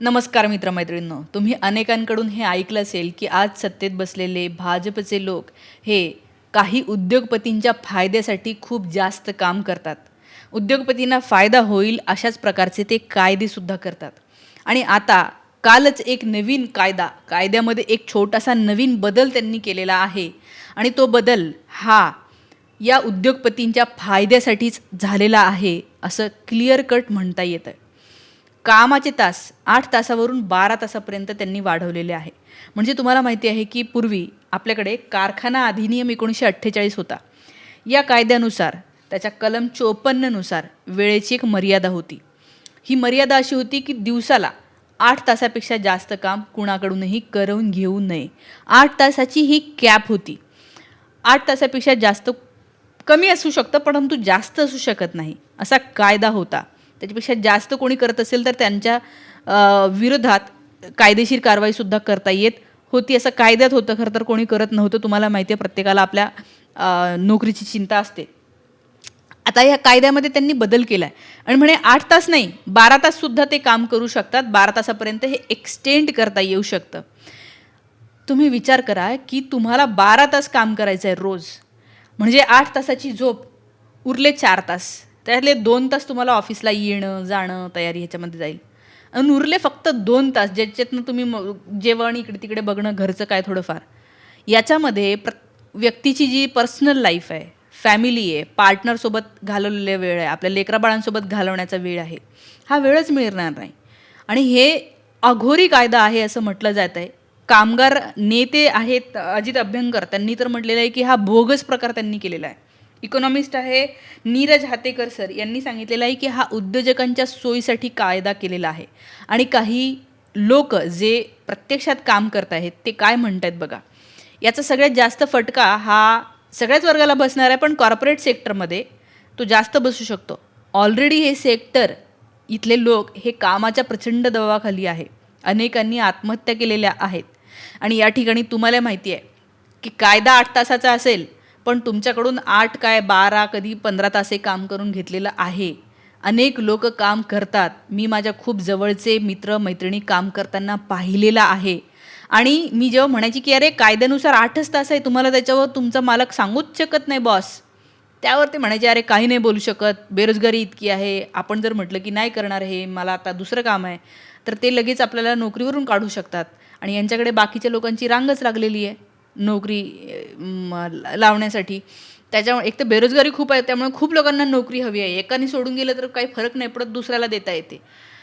नमस्कार मित्रमैत्रिणींनो तुम्ही अनेकांकडून हे ऐकलं असेल की आज सत्तेत बसलेले भाजपचे लोक हे काही उद्योगपतींच्या फायद्यासाठी खूप जास्त काम करतात. उद्योगपतींना फायदा होईल अशाच प्रकारचे ते कायदेसुद्धा करतात. आणि आता कालच एक नवीन कायदा कायद्यामध्ये एक छोटासा नवीन बदल त्यांनी केलेला आहे. आणि तो बदल हा या उद्योगपतींच्या फायद्यासाठीच झालेला आहे असं क्लिअर कट म्हणता येतं. कामाचे तास आठ तासावरून बारा तासापर्यंत त्यांनी वाढवलेले आहे. म्हणजे तुम्हाला माहिती आहे की पूर्वी आपल्याकडे कारखाना अधिनियम एकोणीसशे अठ्ठेचाळीस होता. या कायद्यानुसार त्याच्या कलम चोपन्ननुसार वेळेची एक मर्यादा होती. ही मर्यादा अशी होती की दिवसाला आठ तासापेक्षा जास्त काम कुणाकडूनही करून घेऊ नये. आठ तासाची ही कॅप होती. आठ तासापेक्षा जास्त कमी असू शकतं परंतु जास्त असू शकत नाही असा कायदा होता. त्याच्यापेक्षा जास्त कोणी करत असेल तर त्यांच्या विरोधात कायदेशीर कारवाईसुद्धा करता येत. होती असं कायद्यात होतं खरं तर कोणी करत नव्हतं तुम्हाला माहिती आहे प्रत्येकाला आपल्या नोकरीची चिंता असते. आता या कायद्यामध्ये त्यांनी बदल केला आहे आणि म्हणे आठ तास नाही बारा ताससुद्धा ते काम करू शकतात. बारा तासापर्यंत हे एक्सटेंड करता येऊ शकतं. तुम्ही विचार करा की तुम्हाला बारा तास काम करायचं आहे रोज. म्हणजे आठ तासाची झोप उरले चार तास. त्यातले दोन तास तुम्हाला ऑफिसला येणं जाणं तयारी ह्याच्यामध्ये जाईल. आणि उरले फक्त दोन तास ज्याच्यातनं तुम्ही मग जेवण इकडे तिकडे बघणं घरचं काय थोडंफार. याच्यामध्ये प्र व्यक्तीची जी पर्सनल लाईफ आहे फॅमिली आहे पार्टनरसोबत घालवलेला वेळ आहे आपल्या लेकराबाळांसोबत घालवण्याचा वेळ आहे हा वेळच मिळणार नाही. आणि हे अघोरी कायदा आहे असं म्हटलं जात आहे. कामगार नेते आहेत अजित अभ्यंकर त्यांनी तर म्हटलेलं आहे की हा भोगस प्रकार त्यांनी केलेला आहे. इकॉनॉमिस्ट आहे नीरज हातेकर सर यांनी सांगितलेलं आहे की हा उद्योजकांच्या सोयीसाठी कायदा केलेला आहे. आणि काही लोक जे प्रत्यक्षात काम करत आहेत ते काय म्हणत आहेत बघा. याचा सगळ्यात जास्त फटका हा सगळ्याच वर्गाला बसणार आहे पण कॉर्पोरेट सेक्टरमध्ये तो जास्त बसू शकतो. ऑलरेडी हे सेक्टर इथले लोक हे कामाच्या प्रचंड दबावाखाली आहे. अनेकांनी आत्महत्या केलेल्या आहेत. आणि या ठिकाणी तुम्हाला माहिती आहे की कायदा आठ तासाचा असेल पण तुमच्याकडून आठ काय बारा कधी पंधरा तासे काम करून घेतलेलं आहे. अनेक लोक काम करतात. मी माझ्या खूप जवळचे मित्र मैत्रिणी काम करताना पाहिलेलं आहे. आणि मी जेव्हा म्हणायची की अरे कायद्यानुसार आठच तास आहे तुम्हाला त्याच्यावर तुमचा मालक सांगूच शकत नाही बॉस. त्यावर ते म्हणायचे अरे काही नाही बोलू शकत. बेरोजगारी इतकी आहे. आपण जर म्हटलं की नाही करणार हे मला आता दुसरं काम आहे. तर ते लगेच आपल्याला नोकरीवरून काढू शकतात. आणि यांच्याकडे बाकीच्या लोकांची रांगच लागलेली आहे. नोकरी लावण्यासाठी. त्याच्यामुळे एक तर बेरोजगारी खूप आहे त्यामुळे खूप लोकांना नोकरी हवी आहे. एकाने सोडून गेलं तर काही फरक नाही पडत दुसऱ्याला देता येते.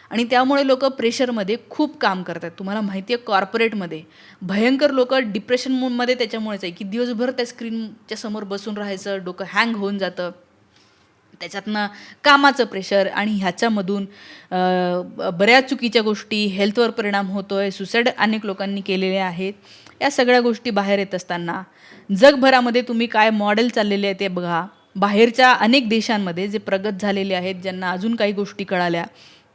आणि त्यामुळे लोक प्रेशरमध्ये खूप काम करतात. तुम्हाला माहिती आहे कॉर्पोरेटमध्ये भयंकर लोक डिप्रेशनमध्ये त्याच्यामुळेच आहे की दिवसभर त्या स्क्रीनच्या समोर बसून राहायचं डोकं हँग होऊन जातं. त्याच्यातनं कामाचं प्रेशर आणि ह्याच्यामधून ब- बऱ्याच चुकीच्या गोष्टी हेल्थवर परिणाम होतो आहे सुसाईड अनेक लोकांनी केलेले आहेत. या सगळ्या गोष्टी बाहेर येत असताना जगभरामध्ये तुम्ही काय मॉडेल चाललेले आहे ते बघा. बाहेरच्या अनेक देशांमध्ये जे प्रगत झालेले आहेत ज्यांना अजून काही गोष्टी कळाल्या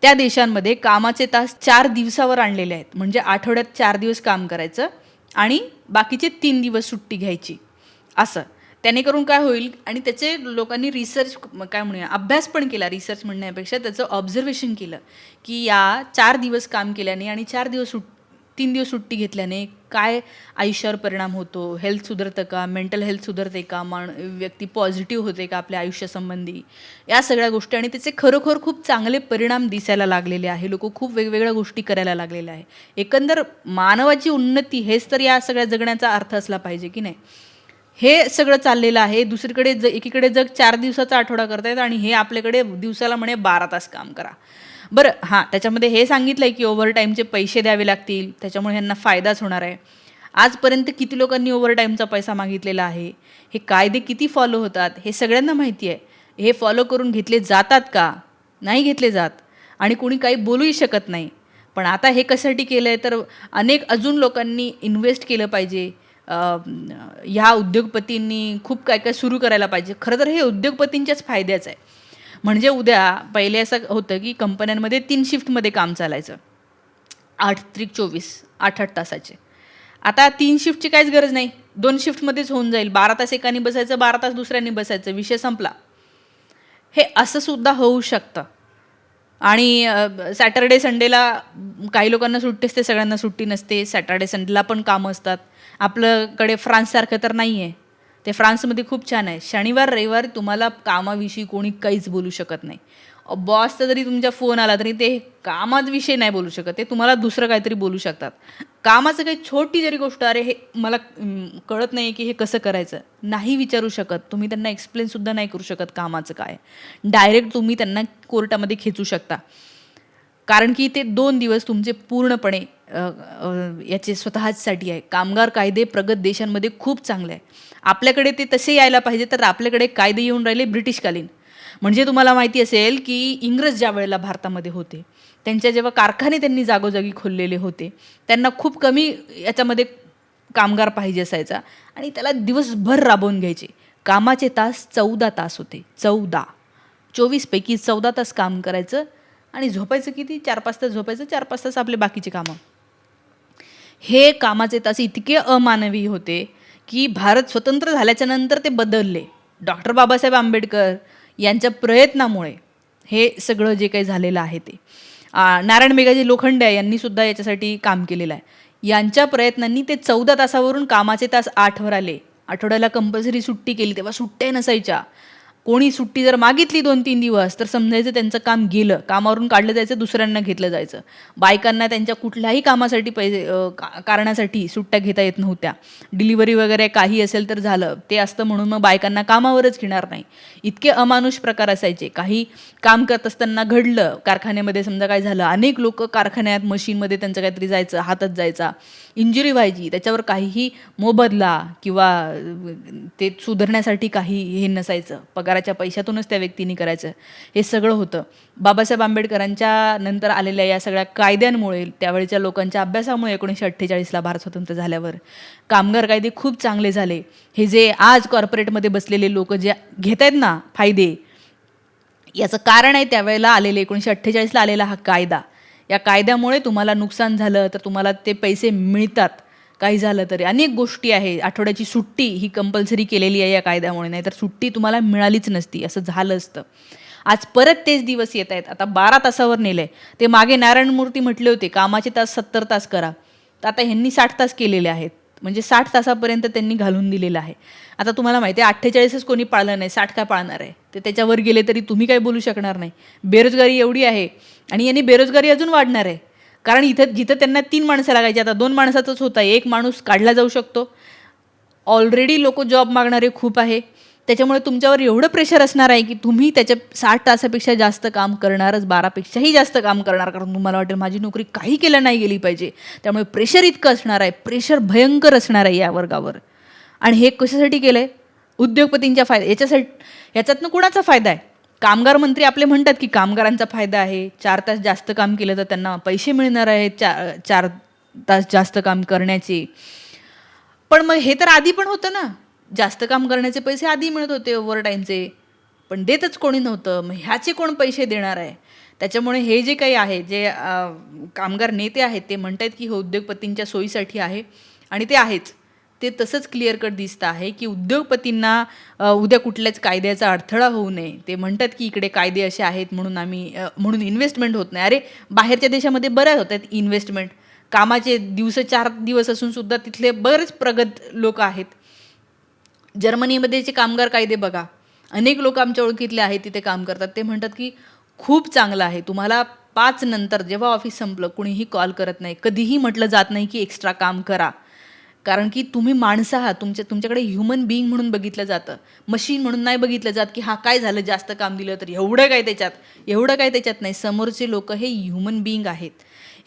त्या देशांमध्ये कामाचे तास चार दिवसावर आणलेले आहेत. म्हणजे आठवड्यात चार दिवस काम करायचं आणि बाकीचे तीन दिवस सुट्टी घ्यायची. असं. त्याने करून काय होईल आणि त्याचे लोकांनी रिसर्च काय म्हणूया अभ्यास पण केला रिसर्च म्हणण्यापेक्षा त्याचं ऑब्झर्वेशन केलं की या चार दिवस काम केल्याने आणि चार दिवस सुट तीन दिवस सुट्टी घेतल्याने काय आयुष्यावर परिणाम होतो? हेल्थ सुधारतं का? मेंटल हेल्थ सुधारते का? माण व्यक्ती पॉझिटिव्ह होते का आपल्या आयुष्यासंबंधी? या सगळ्या गोष्टी आणि त्याचे खरोखर खूप चांगले परिणाम दिसायला लागलेले आहे. लोक खूप वेगवेगळ्या गोष्टी करायला लागलेल्या आहे. एकंदर मानवाची उन्नती हेच तर या सगळ्या जगण्याचा अर्थ असला पाहिजे की नाही? हे सगळं चाललेलं आहे. दुसरीकडे ज एकीकडे जग चार दिवसाचा आठवडा करतायत आणि हे आपल्याकडे दिवसाला म्हणे बारा तास काम करा. बरं हां त्याच्यामध्ये हे सांगितलं आहे की ओव्हरटाईमचे पैसे द्यावे लागतील त्याच्यामुळे ह्यांना फायदाच होणार आहे. आजपर्यंत किती लोकांनी ओव्हरटाईमचा पैसा मागितलेला आहे? हे कायदे किती फॉलो होतात? हे सगळ्यांना माहिती आहे. हे फॉलो करून घेतले जातात का? नाही घेतले जात. आणि कोणी काही बोलूही शकत नाही. पण आता हे कशासाठी केलं आहे तर अनेक अजून लोकांनी इन्व्हेस्ट केलं पाहिजे. ह्या उद्योगपतींनी खूप काय काय सुरू करायला पाहिजे. खरं तर हे उद्योगपतींच्याच फायद्याचं आहे. म्हणजे उद्या पहिले असं होतं की कंपन्यांमध्ये तीन शिफ्टमध्ये काम चालायचं. आठ त्रिक चोवीस आठ आठ तासाचे. आता तीन शिफ्टची काहीच गरज नाही. दोन शिफ्टमध्येच होऊन जाईल. बारा तास एकाने बसायचं बारा तास दुसऱ्याने बसायचं. विषय संपला. हे असं सुद्धा होऊ शकतं. आणि सॅटर्डे संडेला काही लोकांना सुट्टी असते सगळ्यांना सुट्टी नसते. सॅटर्डे संडेला पण कामं असतात. आपल्याकडे फ्रान्ससारखं तर नाही आहे ते फ्रान्समध्ये खूप छान आहे. शनिवार रविवार तुम्हाला कामाविषयी कोणी काहीच बोलू शकत नाही. बॉसचा जरी तुमच्या फोन आला तरी ते कामाविषयी नाही बोलू शकत. ते तुम्हाला दुसरं काहीतरी बोलू शकतात. कामाचं काही छोटी जरी गोष्ट अरे हे मला कळत नाही की हे कसं करायचं. नाही विचारू शकत. तुम्ही त्यांना एक्सप्लेनसुद्धा नाही करू शकत कामाचं काय. डायरेक्ट तुम्ही त्यांना कोर्टामध्ये खेचू शकता. कारण की ते दोन दिवस तुमचे पूर्णपणे याचे स्वतःसाठी आहे. कामगार कायदे प्रगत देशांमध्ये खूप चांगले आहे. आपल्याकडे ते तसे यायला पाहिजे तर आपल्याकडे कायदे येऊन राहिले ब्रिटिशकालीन. म्हणजे तुम्हाला माहिती असेल की इंग्रज ज्या वेळेला भारतामध्ये होते त्यांच्या जेव्हा कारखाने त्यांनी जागोजागी खोललेले होते त्यांना खूप कमी याच्यामध्ये कामगार पाहिजे असायचा आणि त्याला दिवसभर राबवून घ्यायचे. कामाचे तास चौदा तास होते. चौदा. चोवीसपैकी चौदा तास काम करायचं आणि झोपायचं किती? चार पाच तास झोपायचं चार पाच तास आपले बाकीचे कामं. हे कामाचे तास इतके अमानवी होते की भारत स्वतंत्र झाल्याच्यानंतर ते बदलले. डॉक्टर बाबासाहेब आंबेडकर यांच्या प्रयत्नामुळे हे सगळं जे काही झालेलं आहे ते. नारायण मेघाजी लोखंडे यांनी सुद्धा याच्यासाठी काम केलेलं आहे. यांच्या प्रयत्नांनी ते चौदा तासावरून कामाचे तास आठवर आले. आठवड्याला कंपल्सरी सुट्टी केली तेव्हा सुट्ट्या नसायच्या. कोणी सुट्टी जर मागितली दोन तीन दिवस तर समजायचं त्यांचं काम गेलं. कामावरून काढलं जायचं दुसऱ्यांना घेतलं जायचं. बायकांना त्यांच्या कुठल्याही कामासाठी पैसे का- कारणासाठी सुट्ट्या घेता येत नव्हत्या. डिलिव्हरी वगैरे काही असेल तर झालं. ते असतं म्हणून मग बायकांना कामावरच घेणार नाही. इतके अमानुष प्रकार असायचे. काही काम करत असताना घडलं. कारखान्यामध्ये समजा काय झालं. अनेक लोक कारखान्यात मशीनमध्ये त्यांचं काहीतरी जायचं हातात जायचा. इंजुरी व्हायची. त्याच्यावर काहीही मोबदला किंवा ते सुधारण्यासाठी काही हे नसायचं. पगार सरकारच्या पैशातूनच त्या व्यक्तीने करायचं. हे सगळं होतं. बाबासाहेब आंबेडकरांच्या नंतर आलेल्या या सगळ्या कायद्यांमुळे त्यावेळेच्या लोकांच्या अभ्यासामुळे एकोणीसशे अठ्ठेचाळीसला भारत स्वतंत्र झाल्यावर कामगार कायदे खूप चांगले झाले. हे जे आज कॉर्पोरेटमध्ये बसलेले लोक जे घेत आहेत ना फायदे याचं कारण आहे त्यावेळेला आलेले एकोणीसशे अठ्ठेचाळीसला आलेला हा कायदा. या कायद्यामुळे तुम्हाला नुकसान झालं तर तुम्हाला ते पैसे मिळतात. काही झालं तरी. अनेक गोष्टी आहे. आठवड्याची सुट्टी ही कंपल्सरी केलेली आहे या कायद्यामुळे. नाहीतर सुट्टी तुम्हाला मिळालीच नसती. असं झालं असतं. आज परत तेच दिवस येत आहेत. आता बारा तासावर नेले ते मागे नारायण मूर्ती म्हटले होते कामाचे तास सत्तर तास करा. तर आता ह्यांनी साठ तास केलेले आहेत. म्हणजे साठ तासापर्यंत त्यांनी घालून दिलेलं आहे. आता तुम्हाला माहिती आहे अठ्ठेचाळीसच कोणी पाळलं नाही. साठ काय पाळणार आहे? ते त्याच्यावर गेले तरी तुम्ही काय बोलू शकणार नाही. बेरोजगारी एवढी आहे आणि यांनी बेरोजगारी अजून वाढणार आहे. कारण इथं जिथं त्यांना तीन माणसं लागायची आता दोन माणसाचंच होता एक माणूस काढला जाऊ शकतो. ऑलरेडी लोक जॉब मागणारे खूप आहे. त्याच्यामुळे तुमच्यावर एवढं प्रेशर असणार आहे की तुम्ही त्याच्या साठ तासापेक्षा जास्त काम करणारच बारापेक्षाही जास्त काम करणार. कारण तुम्हाला वाटेल माझी नोकरी काही केलं नाही गेली पाहिजे. त्यामुळे प्रेशर इतकं असणार आहे. प्रेशर भयंकर असणार आहे या वर्गावर. आणि हे कशासाठी केलं आहे उद्योगपतींच्या फायदा याच्यासाठी याच्यातनं कुणाचा फायदा आहे? कामगार मंत्री आपले म्हणतात की कामगारांचा फायदा आहे चार तास जास्त काम केलं तर त्यांना पैसे मिळणार आहेत चार चार तास जास्त काम करण्याचे. पण मग हे तर आधी पण होतं ना. जास्त काम करण्याचे पैसे आधी मिळत होते ओव्हरटाईमचे पण देतच कोणी नव्हतं. मग ह्याचे कोण पैसे देणार आहे? त्याच्यामुळे हे जे काही आहे जे कामगार नेते आहेत ते म्हणत आहेत की हे उद्योगपतींच्या सोयीसाठी आहे आणि ते आहेच. ते तसंच क्लिअर कट दिसतं आहे की उद्योगपतींना उद्या कुठल्याच कायद्याचा अडथळा होऊ नये. ते म्हणतात की इकडे कायदे असे आहेत म्हणून आम्ही म्हणून इन्व्हेस्टमेंट होत नाही. अरे बाहेरच्या देशामध्ये बऱ्याच होत आहेत इन्व्हेस्टमेंट कामाचे दिवस चार दिवस असून सुद्धा तिथले बरेच प्रगत लोक आहेत. जर्मनीमध्ये जे कामगार कायदे बघा अनेक लोक आमच्या ओळखीतले आहेत तिथे काम करतात. ते म्हणतात की खूप चांगलं आहे. तुम्हाला पाच नंतर जेव्हा ऑफिस संपलं कुणीही कॉल करत नाही. कधीही म्हटलं जात नाही की एक्स्ट्रा काम करा. कारण की तुम्ही माणसं आहात तुमच्या तुमच्याकडे ह्युमन बिईंग म्हणून बघितलं जातं. मशीन म्हणून नाही बघितलं जात की हा काय झालं जास्त काम दिलं तर एवढं काय त्याच्यात एवढं काय त्याच्यात नाही. समोरचे लोक हे ह्युमन बिईंग आहेत.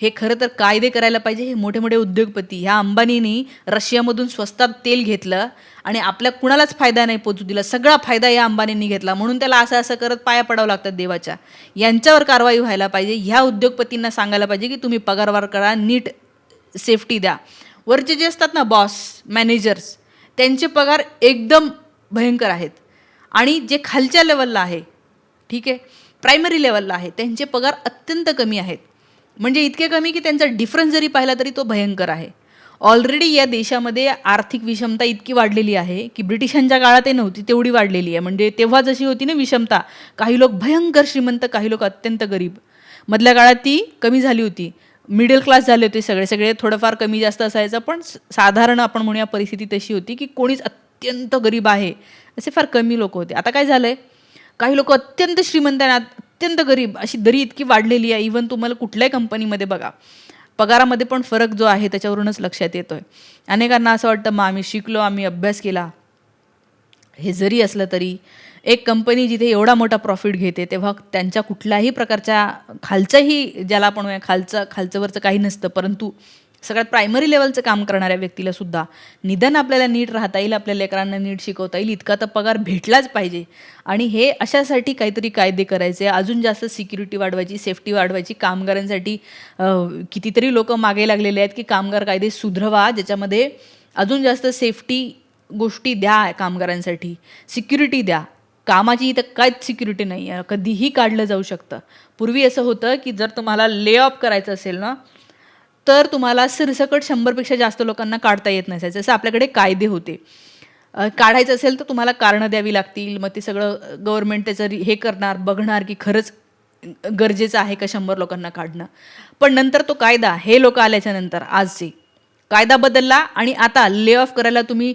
हे खरं तर कायदे करायला पाहिजे हे मोठे मोठे उद्योगपती. ह्या अंबानीनी रशियामधून स्वस्तात तेल घेतलं आणि आपल्या कुणालाच फायदा नाही पोचू दिला. सगळा फायदा या अंबानींनी घेतला. म्हणून त्याला असं असं करत पाया पडावं लागतात देवाच्या. यांच्यावर कारवाई व्हायला पाहिजे. ह्या उद्योगपतींना सांगायला पाहिजे की तुम्ही पगारवार करा नीट सेफ्टी द्या. वरचे जे असतात ना बॉस मॅनेजर्स त्यांचे पगार एकदम भयंकर आहेत. आणि जे खालच्या लेवलला आहे ठीक आहे प्रायमरी लेवलला आहे त्यांचे पगार अत्यंत कमी आहेत. म्हणजे इतके कमी की त्यांचा डिफरन्स जरी पाहिला तरी तो भयंकर आहे. ऑलरेडी या देशामध्ये आर्थिक विषमता इतकी वाढलेली आहे की ब्रिटिशांच्या काळात नव्हती तेवढी वाढलेली आहे. म्हणजे तेव्हा जशी होती ना विषमता काही लोक भयंकर श्रीमंत काही लोक अत्यंत गरीब. मधल्या काळात ती कमी झाली होती. मिडल क्लास झाले होते सगळे. सगळे थोडंफार कमी जास्त असायचं पण साधारण आपण म्हणूया परिस्थिती तशी होती की कोणीच अत्यंत गरीब आहे असे फार कमी लोक होते. आता काय झालं आहे काही लोक अत्यंत श्रीमंत आहेत अत्यंत गरीब अशी दरी इतकी वाढलेली आहे. इवन तुम्हाला कुठल्याही कंपनीमध्ये बघा पगारामध्ये पण फरक जो आहे त्याच्यावरूनच लक्षात येतोय. अनेकांना असं वाटतं मग आम्ही शिकलो आम्ही अभ्यास केला. हे जरी असलं तरी एक कंपनी जिथे एवढा मोठा प्रॉफिट घेते तेव्हा त्यांच्या कुठल्याही प्रकारच्या खालच्याही ज्याला आपण म्हणूया खालचं खालचंवरचं काही नसतं परंतु सगळ्यात प्रायमरी लेवलचं काम करणाऱ्या व्यक्तीला सुद्धा निदान आपल्याला नीट राहता येईल आपल्या लेकरांना नीट शिकवता येईल इतका तर पगार भेटलाच पाहिजे. आणि हे अशासाठी काहीतरी कायदे करायचे अजून जास्त सिक्युरिटी वाढवायची सेफ्टी वाढवायची कामगारांसाठी कितीतरी लोक मागे लागलेले आहेत की कामगार कायदे सुधरवा ज्याच्यामध्ये अजून जास्त सेफ्टी गोष्टी द्या कामगारांसाठी सिक्युरिटी द्या. कामाची इथं काहीच सिक्युरिटी नाही आहे. कधीही काढलं जाऊ शकतं. पूर्वी असं होतं की जर तुम्हाला ले ऑफ करायचं असेल ना तर तुम्हाला सरसकट शंभरपेक्षा जास्त लोकांना काढता येत नसायचं जसं आपल्याकडे कायदे होते. काढायचं असेल तर तुम्हाला कारणं द्यावी लागतील. मग ते सगळं गव्हर्नमेंट त्याचं हे करणार बघणार की खरंच गरजेचं आहे का शंभर लोकांना काढणं. पण नंतर तो कायदा हे लोक आल्याच्यानंतर आजचे कायदा बदलला आणि आता ले ऑफ करायला तुम्ही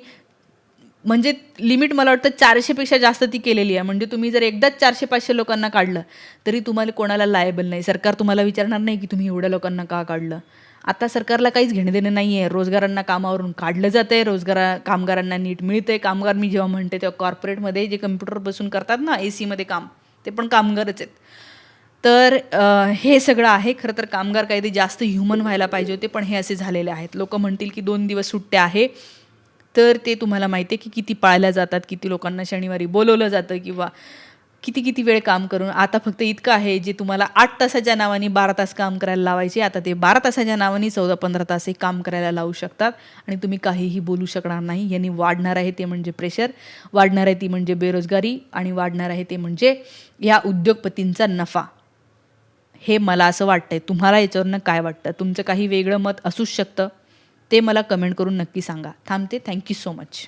म्हणजे लिमिट मला वाटतं चारशेपेक्षा जास्त ती केलेली आहे. म्हणजे तुम्ही जर एकदाच चारशे पाचशे लोकांना काढलं तरी तुम्हाला कोणाला लायबल नाही. सरकार तुम्हाला विचारणार नाही की तुम्ही एवढ्या लोकांना का काढलं? आता सरकारला काहीच घेणं देणं नाही आहे रोजगारांना कामावरून काढलं जातं आहे रोजगारा कामगारांना नीट मिळतं आहे कामगार मी जेव्हा म्हणते तेव्हा कॉर्पोरेटमध्ये जे कम्प्युटर बसून करतात ना ए सीमध्ये काम ते पण कामगारच आहेत. तर हे सगळं आहे. खरं तर कामगार कायदे जास्त ह्युमन व्हायला पाहिजे होते पण हे असे झालेले आहेत. लोक म्हणतील की दोन दिवस सुट्ट्या आहे. तर ते तुम्हाला माहिती आहे की किती पाळल्या जातात किती लोकांना शनिवारी बोलवलं जातं किंवा किती किती वेळ काम करून. आता फक्त इतकं आहे जे तुम्हाला आठ तासाच्या नावाने बारा तास काम करायला लावायचे. आता ते बारा तासाच्या नावाने चौदा पंधरा तास हे काम करायला लावू शकतात. आणि तुम्ही काहीही बोलू शकणार नाही. यांनी वाढणार आहे ते म्हणजे प्रेशर वाढणार आहे ती म्हणजे बेरोजगारी आणि वाढणार आहे ते म्हणजे या उद्योगपतींचा नफा. हे मला असं वाटतंय. तुम्हाला याच्यावरनं काय वाटतं? तुमचं काही वेगळं मत असूच शकतं. ते मला कमेंट करून नक्की सांगा. थांबते. Thank you so much